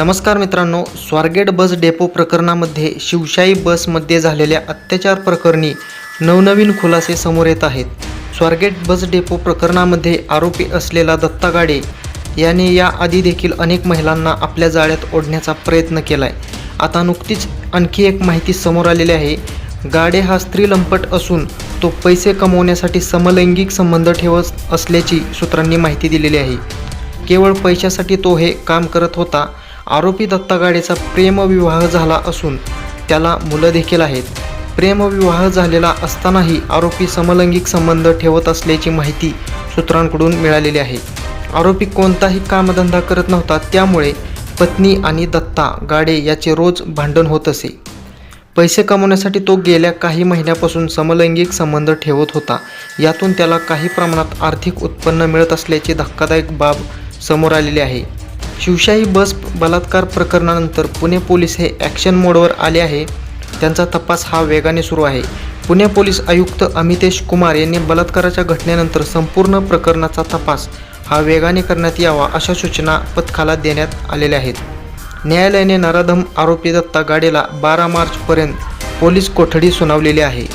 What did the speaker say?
नमस्कार मित्रांनो Swargate bus depot प्रकरणामध्ये शिवशाही बसमध्ये झालेल्या अत्याचार प्रकरणी नवनवीन खुलासे समोर येत आहेत. स्वारगेट बस डेपो प्रकरणामध्ये आरोपी असलेला दत्ता गाडे याने याआधी देखील अनेक महिलांना आपल्या जाळ्यात ओढण्याचा प्रयत्न केला आहे आता नुकतीच आणखी एक माहिती समोर आलेली आहे. गाडे हा स्त्री लंपट असून तो पैसे कमवण्यासाठी समलैंगिक संबंध ठेवत असल्याची सूत्रांनी माहिती दिलेली आहे. केवळ पैशासाठी तो हे काम करत होता आरोपी दत्ता गाडेचा प्रेमविवाह झाला असून त्याला मुलं देखील आहेत. प्रेमविवाह झालेला असतानाही आरोपी समलैंगिक संबंध ठेवत असल्याची माहिती सूत्रांकडून मिळालेली आहे. आरोपी कोणताही कामधंदा करत नव्हता त्यामुळे पत्नी आणि दत्ता गाडे याचे रोज भांडण होत असे. पैसे कमवण्यासाठी तो गेल्या काही महिन्यापासून समलैंगिक संबंध ठेवत होता. यातून त्याला काही प्रमाणात आर्थिक उत्पन्न मिळत असल्याची धक्कादायक बाब समोर आलेली आहे. शिवशाही बस बलात्कार प्रकरणानंतर पुणे पोलीस हे ॲक्शन मोडवर आले आहे. त्यांचा तपास हा वेगाने सुरू आहे. पुणे पोलीस आयुक्त अमितेश कुमार यांनी बलात्काराच्या घटनेनंतर संपूर्ण प्रकरणाचा तपास हा वेगाने करण्यात यावा अशा सूचना पथकाला देण्यात आलेल्या आहेत. न्यायालयाने नराधम आरोपी दत्ता गाडेला बारा मार्चपर्यंत पोलीस कोठडी सुनावलेली आहे.